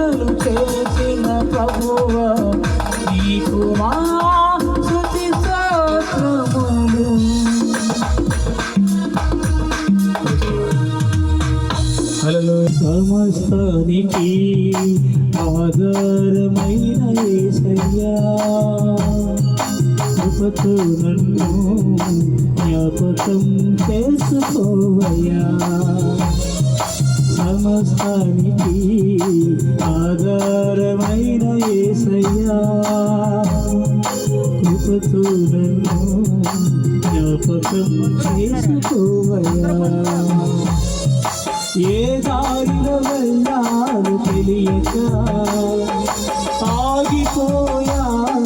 మేలు చేసిన ప్రభువ నీకు మా స్తుతి స్తోత్రములు సమస్తానికి ఆధారమైన యేసయ్యా కృపతో నన్ను జ్ఞాపకం చేసుకోవయ్యా. సమస్తానికి ఆధారమైన యేసయ్యా కృపతో నన్ను జ్ఞాపకం చేసుకోవయా ఏ దారిలో వెళ్ళాను తెలియక ఆగిపోయానయ్యా.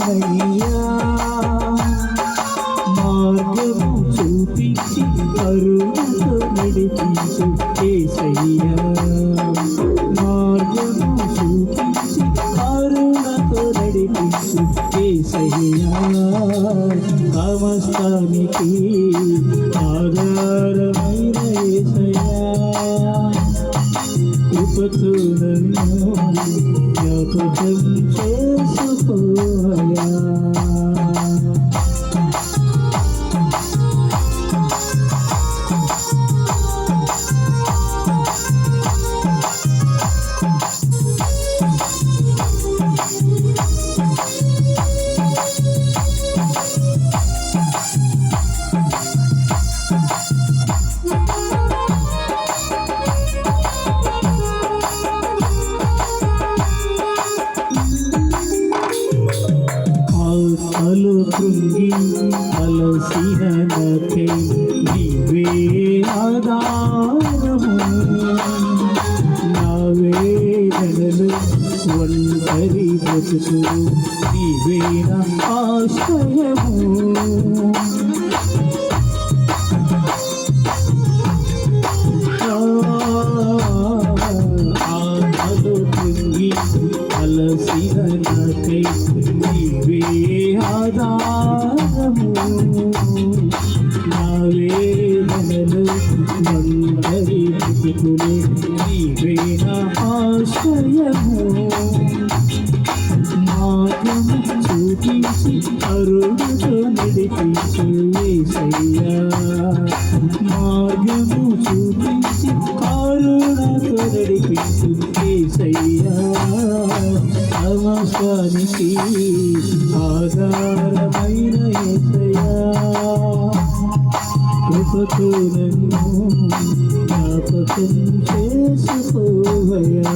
మార్గము చూపించి అరుణతో నడిపించు. సమస్తానికి ఆధారమైన కృపతో నన్ను జ్ఞాపకం చేసుకోయా ఆశలు కృంగి అలసిన నకే నీవే ఆధారము. నా వేదనలు ఒంటరి బ్రతుకు ఆధారము నా వేదనలు మందరి బ్రతుకులు నీవే నా ఆశ్రయము మార్గము చూపించి అరుణతో నడిపించు ఏసయ్యా మార్గము చూపించి కరుణతో సయ్యా ఏసయ్యా సమస్తానికి ఆధారమైన ఏసయ్యా కృపతో నన్ను జ్ఞాపకం చేసుకోవయా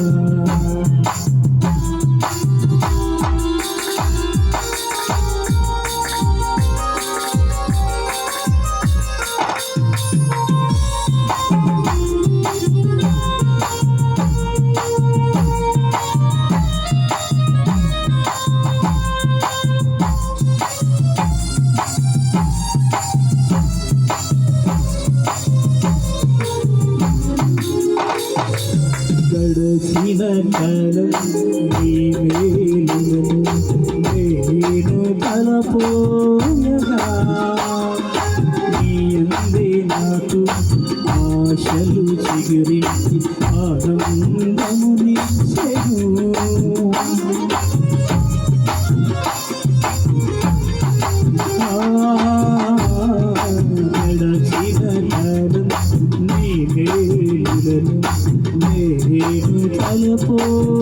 గడచిన నేను తలపోయగా. నాకు ఆశలు చిగురించి ఆనందముని నిచ్చెను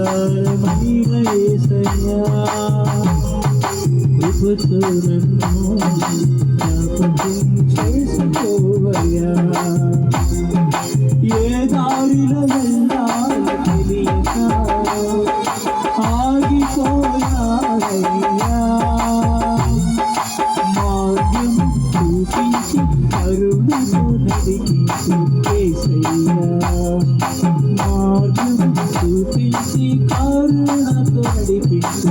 ఆధారమైన యేసయ్యా. కృపతో నన్ను జ్ఞాపకం చేసుకోవయ్యా ఏ దారిలో వెళ్ళాలో తెలియక ఆగిపోయారయ్యా మార్గం చూపించి కరుణతో నడిపించు చూపించి కరుణతో కరుణతో నడిపించు